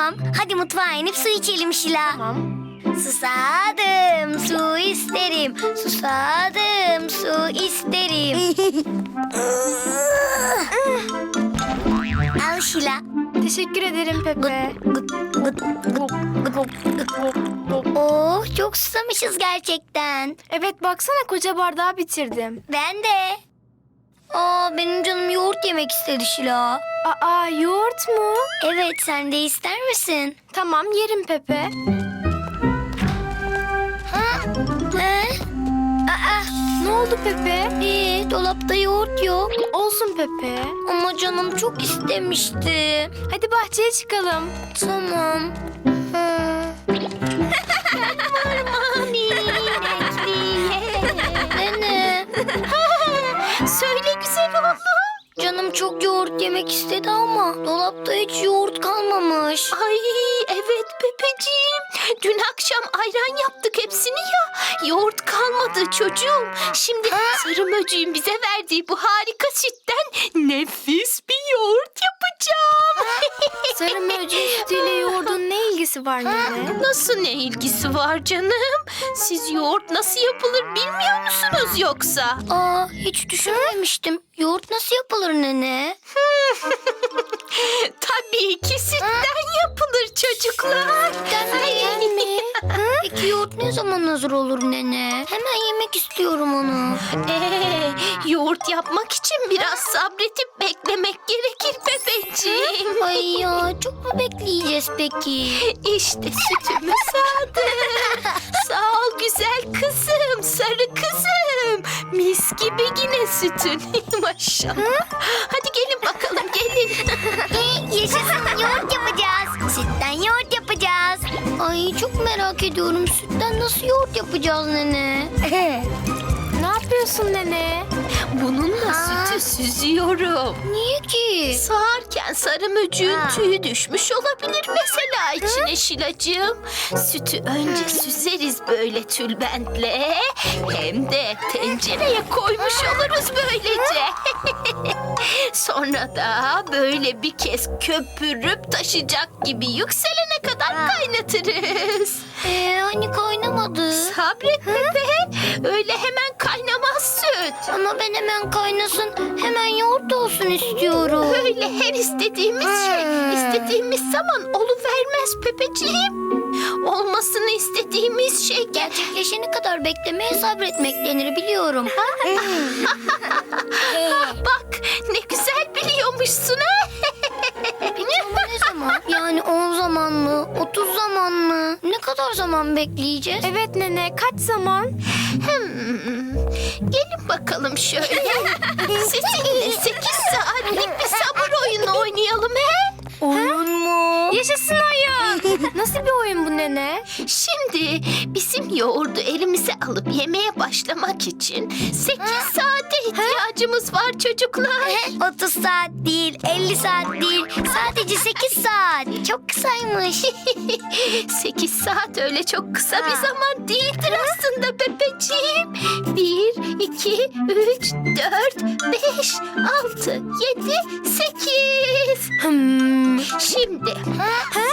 Tamam hadi mutfağa inip su içelim Şila. Tamam. Susadım su isterim. Susadım su isterim. Al Şila. Teşekkür ederim Pepe. Gıt, gıt, gıt, gıt, gıt. Oh çok susamışız gerçekten. Evet baksana koca bardağı bitirdim. Ben de. Aa benim canım yoğurt yemek istedi Şila. Aa yoğurt mu? Evet sen de ister misin? Tamam yerim Pepe. Ha? Ne? Aa, Ne oldu Pepe? ee, dolapta yoğurt yok. Olsun Pepe. Ama canım çok istemişti. Hadi bahçeye çıkalım. Tamam. Canım çok yoğurt yemek istedi ama dolapta hiç yoğurt kalmamış. Ay evet Pepeciğim. Dün akşam ayran yaptık hepsini ya. Yoğurt kalmadı çocuğum. Şimdi sarı möcüğün bize verdiği bu harika sütten nefis bir yoğurt yapacağım. Sarı mercimek sütüyle yoğurdun ne ilgisi var nene? Nasıl ne ilgisi var canım? Siz yoğurt nasıl yapılır bilmiyor musunuz yoksa? Aa hiç düşünmemiştim. Yoğurt nasıl yapılır nene? Tabii ki sütten yapılır çocuklar. Gerçekten mi? Peki yoğurt ne zaman hazır olur nene? Hemen yemek istiyorum onu. Ee, yoğurt yapmak için biraz sabretip beklemek gerekir Pepeciğim. Ay ya çok mu bekleyeceğiz peki? İşte sütümü sağdım. Sağ ol güzel kızım, sarı kızım. Mis gibi yine sütün. Maşallah. Hadi gelin bakalım gelin. Yaşasın yoğurt yapacağız. Sütten yoğurt yapacağız. Ay çok merak ediyorum sütten nasıl yoğurt yapacağız nene? Yapıyorsun nene? Bununla Ha. sütü süzüyorum. Niye ki? Sağarken sarı möcüğün Ha. tüyü düşmüş olabilir mesela içine Şilacığım. Sütü önce süzeriz böyle tülbentle. Hem de tencereye koymuş oluruz böylece. Sonra da böyle bir kez köpürüp taşacak gibi yükselene kadar kaynatırız. Ee, hani kaynamadı. Sabret Pepe. Öyle hemen kaynamaz süt. Ama ben hemen kaynasın, hemen yoğurt olsun istiyorum. Öyle her istediğimiz şey Hmm. istediğimiz zaman oluvermez Pepeciğim. Olmasını istediğimiz şey gel. Gerçekleşene kadar beklemeye sabretmek denir biliyorum. Bak ne güzel biliyormuşsun ha. Ama ne zaman? Yani 10 zaman mı? 30 zaman mı? Ne kadar zaman bekleyeceğiz? Evet nene kaç zaman? Hmm, Gelin bakalım şöyle. Sizinle 8 saatlik bir sabır oyunu oynayalım he. Oyun mu? Yaşasın oyun. Nasıl bir oyun bu nene? Şimdi bizim yoğurdu elimize alıp yemeye başlamak için 8 saate ihtiyacımız var çocuklar. 30 saat değil, 50 saat değil. Sadece 8 saat. Çok kısaymış. 8 saat öyle çok kısa bir Ha. zaman değildir aslında Pepeciğim. 1, 2, 3, 4, 5, 6, 7, 8. Hmm. Şimdi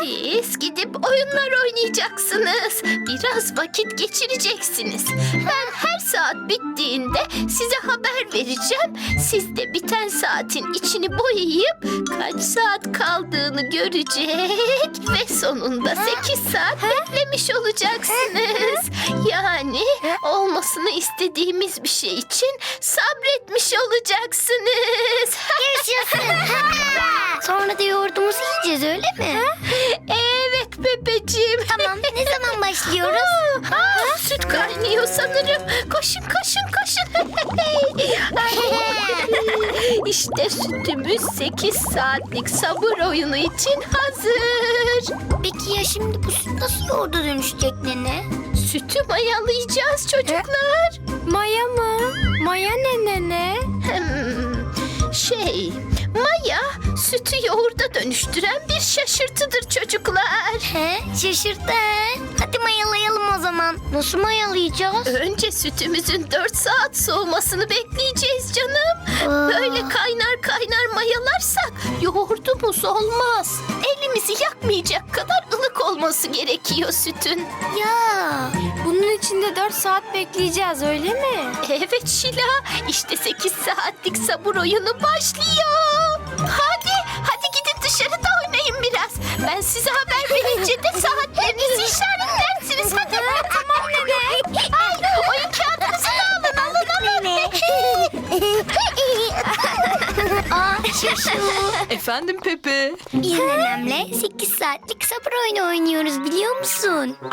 siz gidip oyunlar oynayacaksınız. Biraz vakit geçireceksiniz. Ben her saat bittiğinde size haber vereceğim. Siz de biten saatin içini boyayıp kaç saat kaldığını görecek ve sonunda 8 saat beklemiş olacaksınız. Yani olmasını istediğimiz bir şey için sabretmiş olacaksınız. Yaşasın. Sonra da yoğurdumuzu yiyeceğiz öyle mi? Evet Pepeciğim. Tamam. Ne zaman başlıyoruz? Aa, aa, süt kaynıyor sanırım. Koşun koşun koşun. işte sütümüz 8 saatlik sabır oyunu için hazır. Peki ya şimdi bu süt nasıl yoğurda dönüşecek nene? Sütü mayalayacağız çocuklar. Maya mı? Maya ne nene? Hmm, şey, maya sütü yoğurda dönüştüren bir şaşırtıdır çocuklar. He, şaşırttı he. Hadi mayalayalım o zaman. Nasıl mayalayacağız? Önce sütümüzün 4 saat soğumasını bekleyeceğiz canım. Aa. Böyle kaynar kaynar mayalarsak yoğurdumuz olmaz. Elimizi yakmayacak kadar ılık olması gerekiyor sütün. Ya. Bunun için de 4 saat bekleyeceğiz öyle mi? Evet Şila, işte 8 saatlik sabır oyunu başlıyor. Hadi Ben size haber verince de saatlerinizi işaretlersiniz. Hadi. tamam nene. Ay, oyun kağıdınızı da alın, alın, alın. Aa şaşı. Efendim Pepe. Biz nenemle 8 saatlik sabır oyunu oynuyoruz biliyor musun?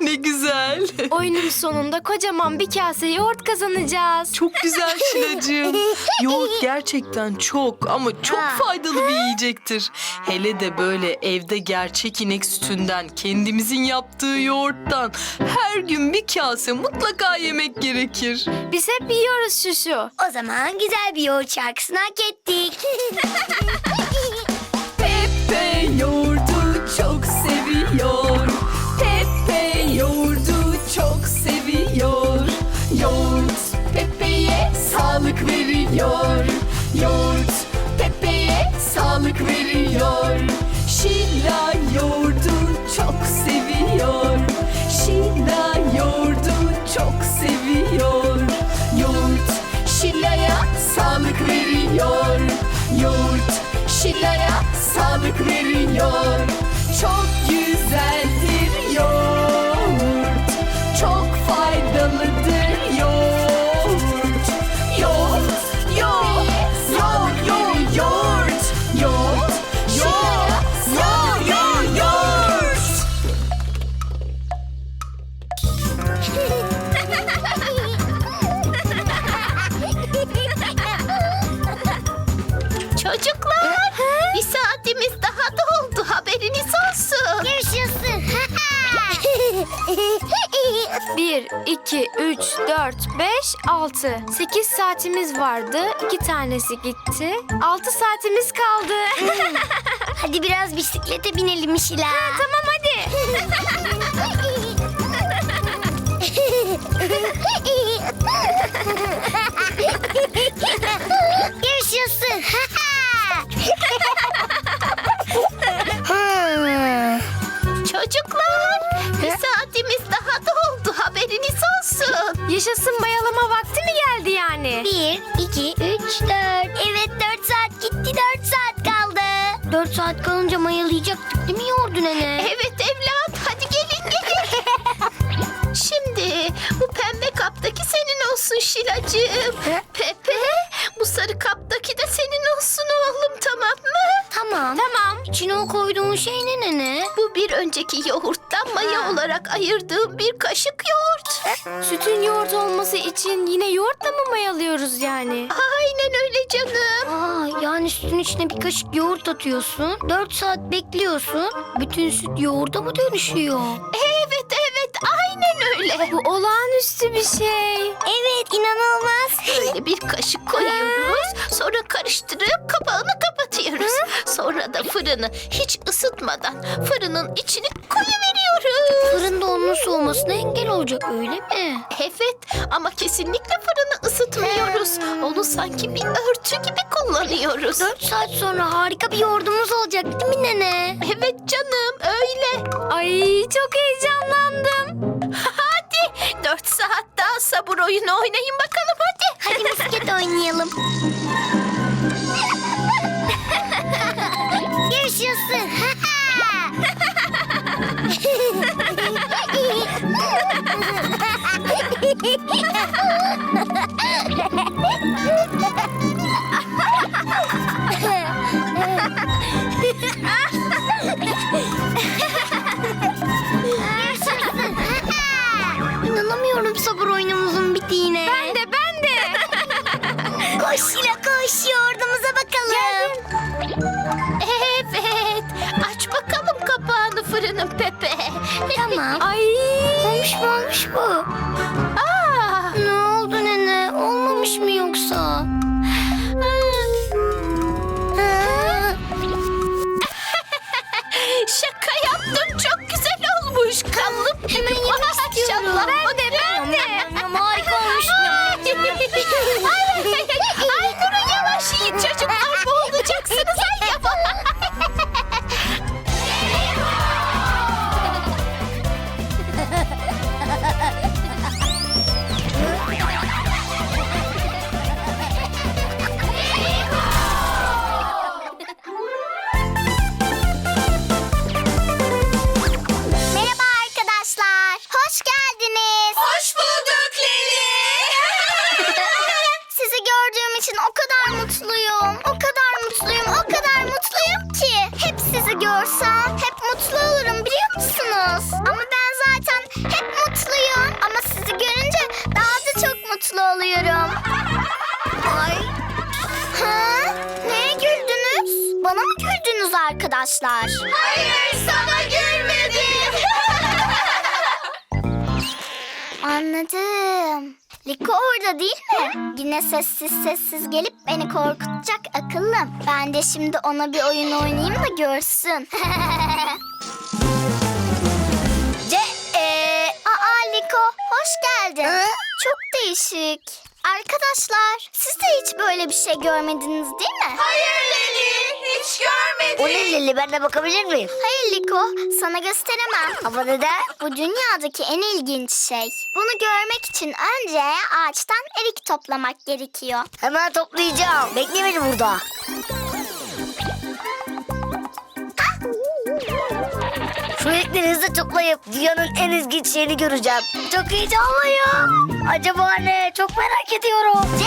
Ne güzel. Oyunun sonunda kocaman bir kase yoğurt kazanacağız. Çok güzel Şilacığım. Yoğurt gerçekten çok ama çok Ha. faydalı bir yiyecektir. Hele de böyle evde gerçek inek sütünden, kendimizin yaptığı yoğurttan her gün bir kase mutlaka yemek gerekir. Biz hep yiyoruz şuşu. O zaman güzel bir yoğurt şarkısını hak ettik. Pepe yoğurdu çok seviyor. Pepe yoğurdu çok seviyor. Yoğurt Pepe'ye sağlık veriyor. Yoğurt Pepe'ye sağlık veriyor. Şila sağlık veriyor. Çok güzeldir yoğurt. Çok faydalıdır yoğurt. Yoğurt, yoğurt, yoğurt, yoğurt, yoğurt. Yoğurt, yoğurt, yoğurt, yoğurt, yoğurt. Çocuklar, 1, 2, 3, 4, 5, 6. 8 saatimiz vardı. 2 tanesi gitti. 6 saatimiz kaldı. Hadi biraz bisiklete binelim Şila. tamam hadi. Yaşasın mayalama vakti mi geldi yani? Bir, iki, üç, dört. Evet dört saat gitti dört saat kaldı. Dört saat kalınca mayalayacaktık değil mi yoğurdu nene? Evet evlat, hadi gelin gelin. Şimdi bu pembe kaptaki senin olsun Şilacığım. Pepe, bu sarı kaptaki de senin olsun oğlum tamam mı? Tamam. Tamam. İçine o koyduğun şey ne nene? Bu bir önceki yoğurttan maya olarak ayırdığım bir kaşık yoğurt. Sütün yoğurt olması için yine yoğurtla mı mayalıyoruz yani? Aynen öyle canım. Aa, yani sütün içine bir kaşık yoğurt atıyorsun. Dört saat bekliyorsun. Bütün süt yoğurda mı dönüşüyor? Evet öyle. Bu olağanüstü bir şey. Evet inanılmaz. Böyle bir kaşık koyuyoruz. Sonra karıştırıp kapağını kapatıyoruz. Sonra da fırını hiç ısıtmadan fırının içine koyuveriyoruz. Fırında onun soğumasına engel olacak öyle mi? Evet ama kesinlikle fırını ısıtmıyoruz. Onu sanki bir örtü gibi kullanıyoruz. Dört saat sonra harika bir yoğurdumuz olacak değil mi nene? Evet canım öyle. Ay çok heyecanlandım. Dört saat daha sabır oyunu oynayın bakalım hadi. Hadi misket oynayalım. Yaşasın. İnanamıyorum sabır oyunumuzun bittiğine. Ben de ben de. Koş Şila koş yoğurdumuza bakalım. Evet aç bakalım kapağını fırının Pepe. Tamam. Ay. Olmuş mu olmuş bu? Görsem hep mutlu olurum biliyor musunuz? Ama ben zaten hep mutluyum. Ama sizi görünce daha da çok mutlu oluyorum. Ay. Ha? Neye güldünüz? Bana mı güldünüz arkadaşlar? Hayır sana gülmedim. Anladım. Liko orada değil mi? Yine sessiz sessiz gelip beni korkutacak akıllım. Ben de şimdi ona bir oyun oynayayım da görsün. Ce e Aa Liko hoş geldin. Çok değişik. Arkadaşlar siz de hiç böyle bir şey görmediniz değil mi? Hayır Leli hiç görmedim. O ne Lili ben de bakabilir miyim? Hayır Liko sana gösteremem. Ama neden? Bu dünyadaki en ilginç şey. Bunu görmek için önce ağaçtan erik toplamak gerekiyor. Hemen toplayacağım. Bekle beni burada. Şu erikleri hızlı toplayıp dünyanın en ilginç şeyini göreceğim. Çok heyecanlıyım. Acaba ne? Çok merak ediyorum. Ce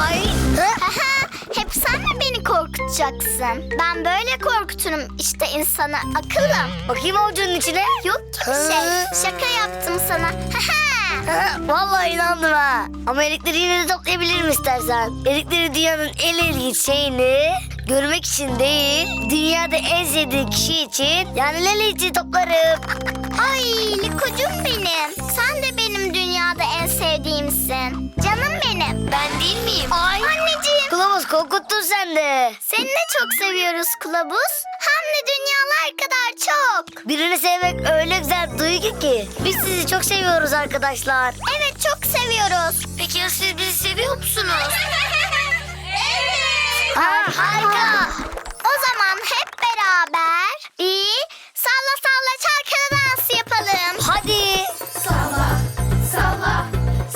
Ay. Hep sen mi beni korkutacaksın? Ben böyle korkuturum işte insanı akıllım. Bakayım avucunun içine. Yok ki bir şey. Şaka yaptım sana. Vallahi inandım ha. Ama erikleri yine de toplayabilirim istersen. Erikleri dünyanın en ilginç şeyini görmek için değil, dünyada en sevdiği kişi için yani Leli için toplarım. Ay Liko'cum benim. Sen de benim dünyada en sevdiğimsin. Canım benim. Ben değil miyim? Ay. Anneciğim. Kılavuz korkuttun sen de. Seni de çok seviyoruz kılavuz. Hem de dünyalar kadar çok. Birini sevmek öyle güzel duygu ki. Biz sizi çok seviyoruz arkadaşlar. Evet çok seviyoruz. Peki ya siz bizi seviyor musunuz? evet. Ha, harika. O zaman hep beraber bir salla salla çalkala dansı yapalım. Hadi. Salla, salla,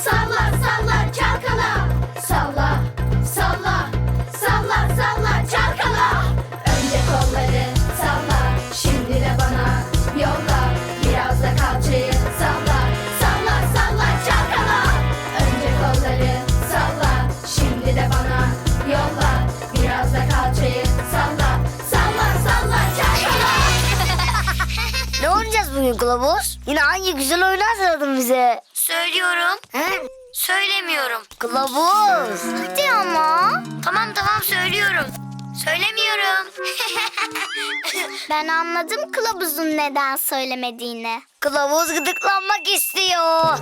salla, salla, çalkala. Salla, salla, salla, salla, çalkala. Önce kolları salla, şimdi de bana yolla. Biraz da kalçayı salla, salla, salla, çalkala. Önce kolları salla, şimdi de bana yolla. Biraz da kalçayı salla, salla, salla, çalkala. Ne oynayacağız bugün kılavuz? Yine hangi güzel oyunu hazırladın bize? Söylüyorum. He? Söylemiyorum. Kılavuz. Hadi ama. Tamam tamam söylüyorum. Söylemiyorum. ben anladım kılavuzun neden söylemediğini. Kılavuz gıdıklanmak istiyor.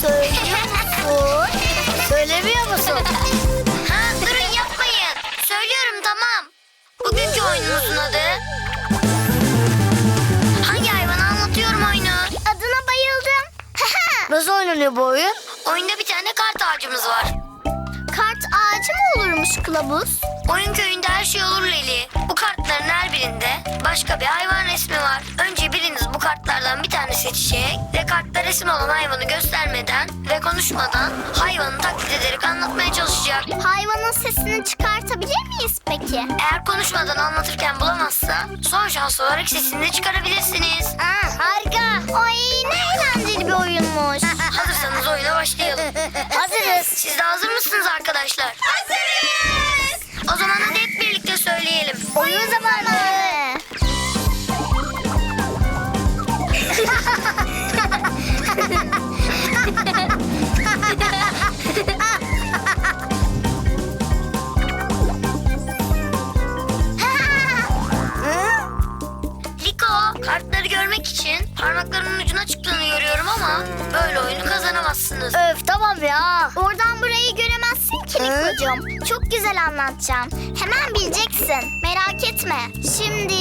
Söylüyor musun? Söylemiyor musun? ha, durun yapmayın. Söylüyorum tamam. Bugünkü oyunumuzun adı... Nasıl oynanıyor bu oyun? Oyunda bir tane kart ağacımız var. Ağacı mı olurmuş kılavuz? Oyun köyünde her şey olur Leli. Bu kartların her birinde başka bir hayvan resmi var. Önce biriniz bu kartlardan bir tane seçecek ve kartta resim olan hayvanı göstermeden ve konuşmadan hayvanı taklit ederek anlatmaya çalışacak. Hayvanın sesini çıkartabilir miyiz peki? Eğer konuşmadan anlatırken bulamazsa son şans olarak sesini de çıkarabilirsiniz. Aa, harika. Ay ne eğlenceli bir oyunmuş. Hazırsanız oyuna başlayalım. Hazırız. Siz de hazır mısınız arkadaşlar? Hazırız. O zaman hadi kazanamazsınız. Öf tamam ya. Oradan burayı göremezsin ki Liko'cum. Çok güzel anlatacağım. Hemen bileceksin. Merak etme. Şimdi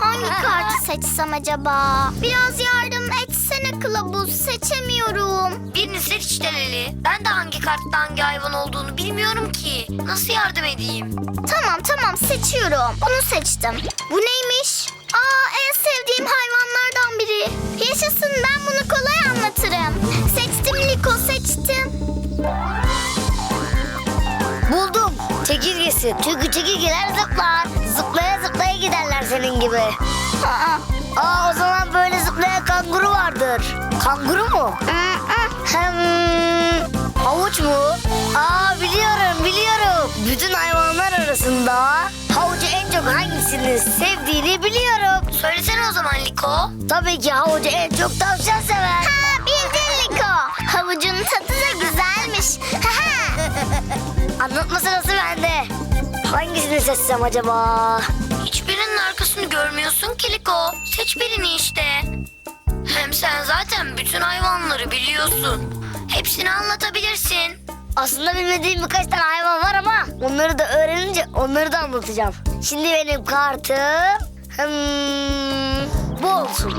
hangi kartı seçsem acaba? Biraz yardım etsene kılavuz. Seçemiyorum. Birini seç işte Leli. Ben de hangi kartta hangi hayvan olduğunu bilmiyorum ki. Nasıl yardım edeyim? Tamam tamam seçiyorum. Bunu seçtim. Bu neymiş? Aa en sevdiğim hayvanlardan biri. Yaşasın ben bunu kolay anlatırım. Çekirgesi. Çünkü çekirgeler zıplar. Zıplaya zıplaya giderler senin gibi. Aa, Aa o zaman böyle zıplayan kanguru vardır. Kanguru mu? Hem havuç mu? Aa biliyorum biliyorum. Bütün hayvanlar arasında havucu en çok hangisini sevdiğini biliyorum. Söylesene o zaman Liko. Tabii ki havucu en çok tavşan sever. ha, bildin Liko. Havucun tadı da güzelmiş. Anlatma sırası bende. Hangisini seçsem acaba? Hiçbirinin arkasını görmüyorsun ki Liko. Seç birini işte. Hem sen zaten bütün hayvanları biliyorsun. Hepsini anlatabilirsin. Aslında bilmediğim birkaç tane hayvan var ama onları da öğrenince onları da anlatacağım. Şimdi benim kartım hmm, bu olsun.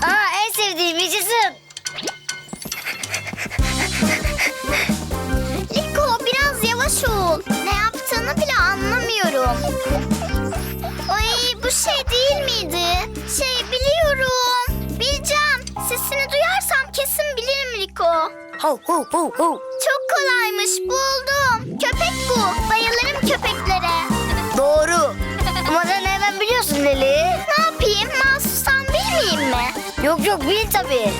Ha en sevdiğim yaşasın. Ol. Ne yaptığını bile anlamıyorum. Ay bu şey değil miydi? Şey biliyorum. Bileceğim. Sesini duyarsam kesin bilirim Liko. Ho ho ho ho. Çok kolaymış buldum. Köpek bu. Bayılırım köpeklere. Doğru. Ama sen hemen biliyorsun Leli. Ne yapayım? Mahsustan bilmeyeyim mi? Yok yok bil tabii.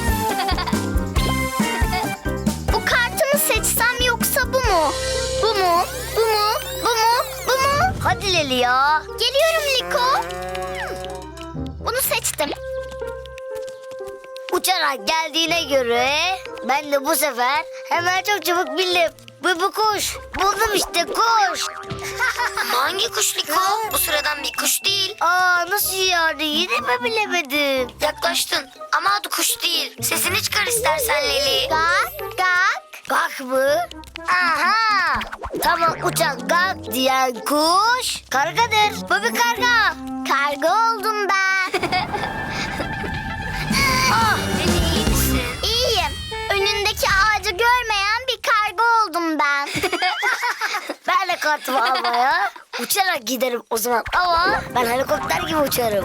Hadi Leli ya. Geliyorum Liko. Bunu seçtim. Uçarak geldiğine göre ben de bu sefer hemen çok çabuk bildim. Bu bu kuş. Buldum işte kuş. Ama hangi kuş Liko? Bu sıradan bir kuş değil. Aa nasıl yani yine mi bilemedim? Yaklaştın ama adı kuş değil. Sesini çıkar istersen Leli. Gak gak. Gak mı? Aha! Tamam uçan gak diyen kuş kargadır. Bu bir karga. Karga oldum ben. Ah Leli iyi misin? İyiyim. Önündeki ağacı görmeyen bir karga oldum ben. Ben de kartımı almaya uçarak giderim o zaman ama ben helikopter gibi uçarım.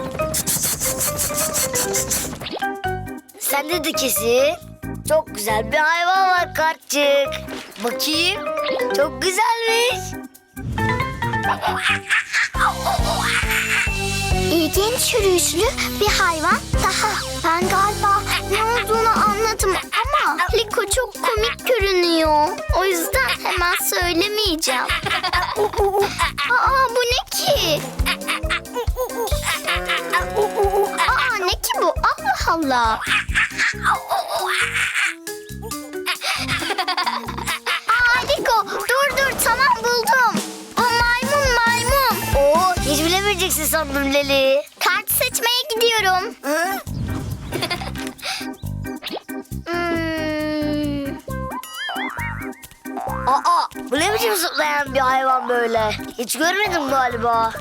Sende de kesin çok güzel bir hayvan var kartçık. Bakayım çok güzelmiş. İlginç yürüyüşlü bir hayvan daha. Ben galiba ne olduğunu anladım ama Liko çok komik görünüyor. O yüzden hemen söylemeyeceğim. Aa bu ne ki? Allah Allah. Aa Liko dur dur tamam buldum. Bu maymun maymun. Oo hiç bilemeyeceksin sandım Leli. Kart seçmeye gidiyorum. Hmm, Aa bu ne biçim zıplayan bir hayvan böyle? Hiç görmedim galiba.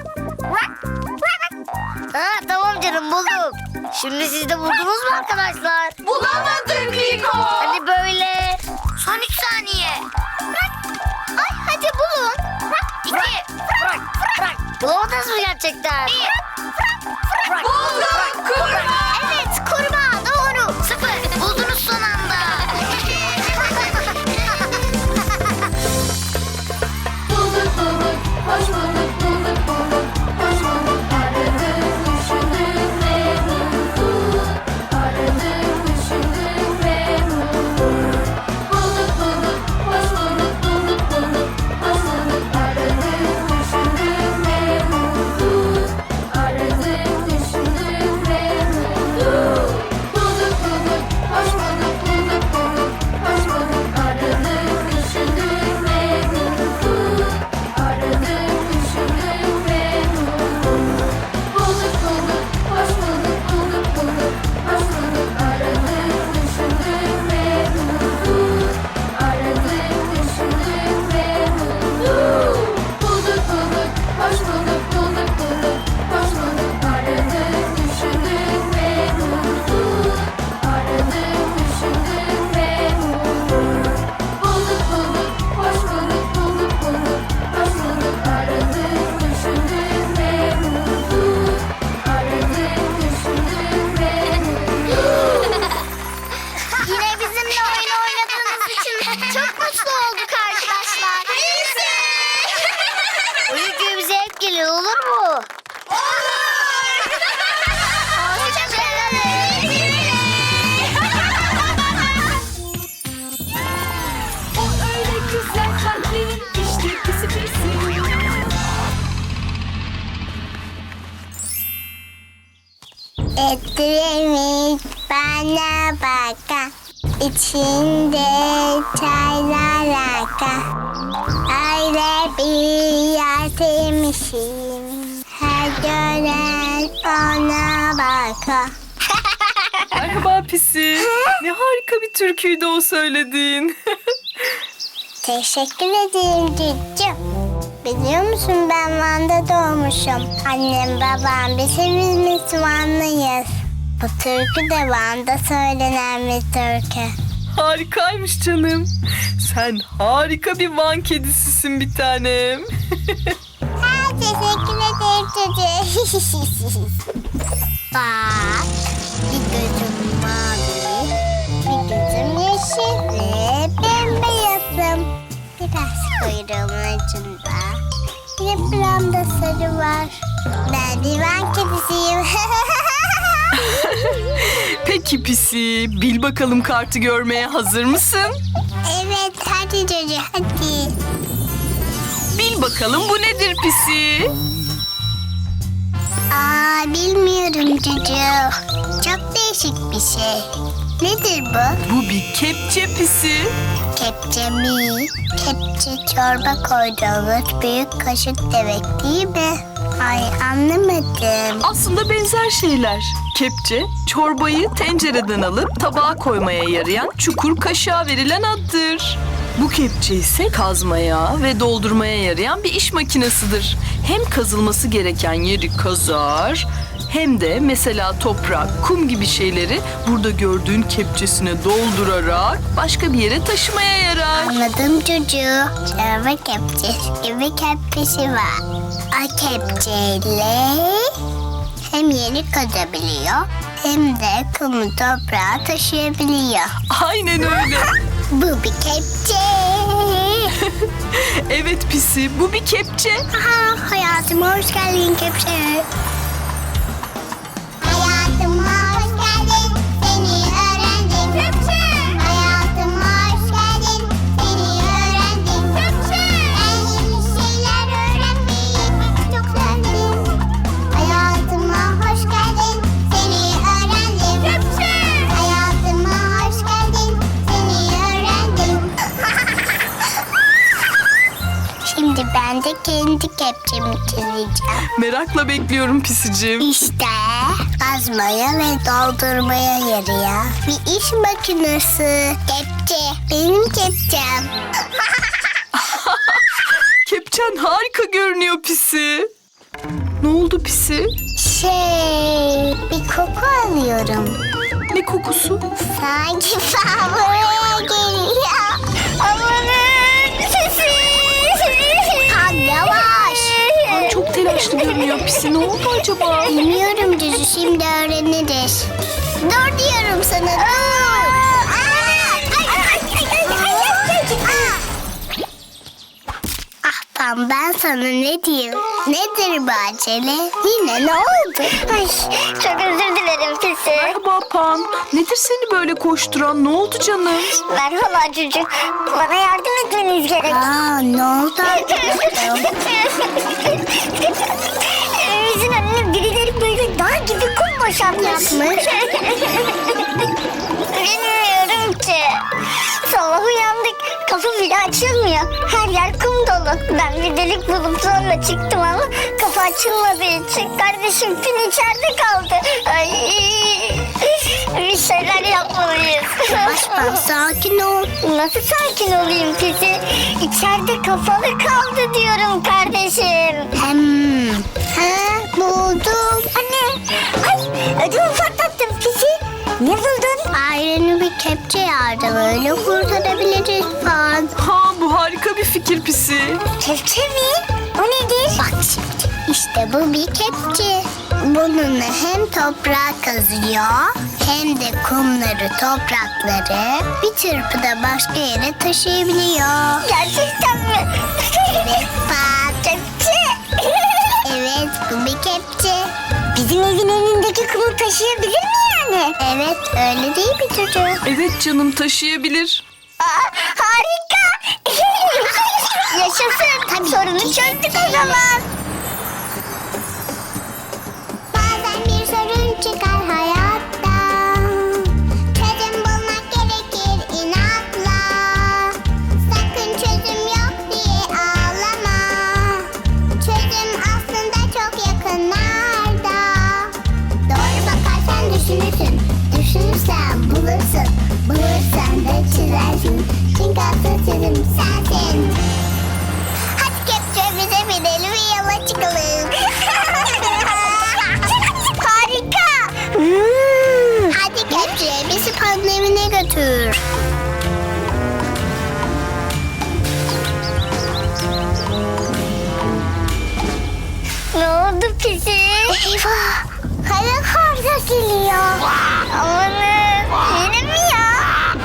Ha tamam canım buldum. Şimdi siz de buldunuz mu arkadaşlar? Bulamadık Liko. Hani böyle. Son üç saniye. Ay hadi bulun. İki. Bırak bırak. Bulamadınız mı gerçekten? Buldum kurbağa. İçinde çaylar aka. Öyle bir sevmişim. Her gören ona baka. Merhaba Pisi. Ne harika bir türküydü o söylediğin. Teşekkür ederim cüccüm. Biliyor musun ben Van'da doğmuşum. Annem babam biz hepimiz Vanlıyız. Bu türkü de Van'da söylenen bir türkü. Harikaymış canım. Sen harika bir Van kedisisin bir tanem. Ha, teşekkür ederim çocuğum. Bak bir gözüm mavi, bir gözüm yeşil ve bembeyazım. Biraz kuyruğumun ucunda. Bir de buramda sarı var. Ben divan kedisiyim. Peki Pisi, bil bakalım kartı görmeye hazır mısın? evet hadi çocuğum hadi. Bil bakalım bu nedir Pisi? Aa bilmiyorum çocuğum. Çok değişik bir şey. Nedir bu? Bu bir kepçe Pisi. Kepçe mi? Kepçe çorba koyduğumuz büyük kaşık demek değil mi? Ay anlamadım. Aslında benzer şeyler. Kepçe, çorbayı tencereden alıp tabağa koymaya yarayan çukur kaşığa verilen addır. Bu kepçe ise kazmaya ve doldurmaya yarayan bir iş makinesidir. Hem kazılması gereken yeri kazar hem de mesela toprak, kum gibi şeyleri burada gördüğün kepçesine doldurarak başka bir yere taşımaya yarar. Anladım çocuğu. Çorba kepçesi gibi kepçesi var. O kepçeyle hem yeri kazabiliyor hem de kumu toprağa taşıyabiliyor. Aynen öyle. Bu bir kepçe. Evet pisi bu bir kepçe. Aha, hayatıma hoş geldin kepçe. Kepçemi çizeceğim. Merakla bekliyorum pisicim. İşte kazmaya ve doldurmaya yarıyor. Bir iş makinesi. Kepçe. Benim kepçem. Kepçen harika görünüyor pisi. Ne oldu pisi? Şey, bir koku alıyorum. Ne kokusu? Sanki fabrikaya görünüyor pisi. Ne oldu acaba? Bilmiyorum Cüzü şimdi öğreniriz. Dur diyorum sana dur. Pam ben sana ne diyeyim? Nedir bu acele? Yine ne oldu? Ay, çok özür dilerim Pisi. Merhaba Pan. Nedir seni böyle koşturan? Ne oldu canım? Merhaba çocuk. Bana yardım etmeniz gerek. Aa ne oldu arkadaşım? Evimizin önüne birileri böyle dağ gibi kum boşaltmış. Bilmiyorum ki. Sabah uyandık. Kapı bile açılmıyor. Her yer kum dolu. Ben bir delik bulup sonra çıktım ama kapı açılmadığı için kardeşim pin içeride kaldı. Ay. Başkan sakin ol. Nasıl sakin olayım pisi? İçeride kapalı kaldı diyorum kardeşim. Hem. Ha buldum. Anne. Ay ödümü patlattım pisi. Ne buldun? Aileni bir kepçe yardımıyla kurtarabiliriz falan. Ha bu harika bir fikir pisi. Kepçe mi? O nedir? Bak şimdi. İşte bu bir kepçe. Bununla hem toprağa kazıyor hem de kumları, toprakları bir çırpıda başka yere taşıyabiliyor. Gerçekten mi? evet bak. Kepçe. evet bu bir kepçe. Bizim evin önündeki kumu taşıyabilir mi yani? Evet öyle değil mi çocuğum? Evet canım taşıyabilir. Aa, harika. Yaşasın. Sorunu çözdük o zaman. çıkar hayatta Çözüm bulmak gerekir inatla. Sakın çözüm yok diye ağlama. Çözüm aslında çok yakınlarda. Doğru bakarsan düşünürsün Düşünürsen bulursun. Bulursan da çizersin. Çünkü asıl çözüm sensin. Hadi kepçemize binelim ve yola çıkalım. Anne evine götür. Ne oldu pisi? Eyvah! Kara karga geliyor. Amanın yine mi ya?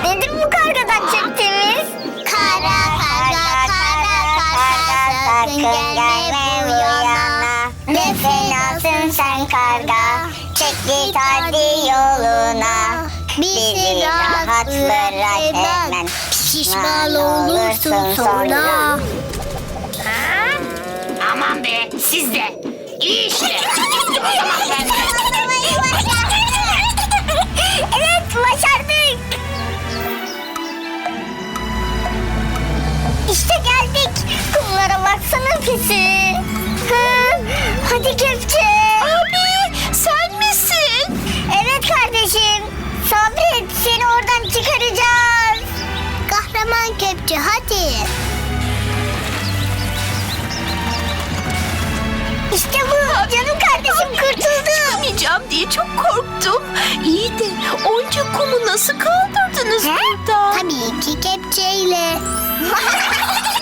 Nedir bu kargadan çektiğimiz? Kara karga kara karga sakın gelme bu yana. Ne fenasın sen karga. Çek git hadi yoluna. Bizi rahat bırak hemen. Pişman olursun sonra. Aman be siz de. İyi işte. evet başardık. İşte geldik. Kumlara baksana pisi. Ha, hadi kepçe. Abi sen misin? Evet kardeşim. Sabret seni oradan çıkaracağız. Kahraman kepçe hadi. İşte bu. Canım kardeşim kurtuldu. Çıkamayacağım diye çok korktum. İyi de onca kumu nasıl kaldırdınız He? burada? Tabii ki kepçeyle.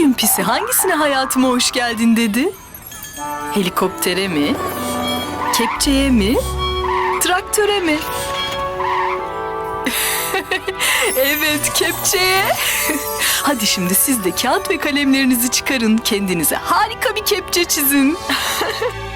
Bugün pisi hangisine hayatıma hoş geldin dedi? Helikoptere mi? Kepçeye mi? Traktöre mi? evet kepçeye. Hadi şimdi siz de kağıt ve kalemlerinizi çıkarın. Kendinize harika bir kepçe çizin.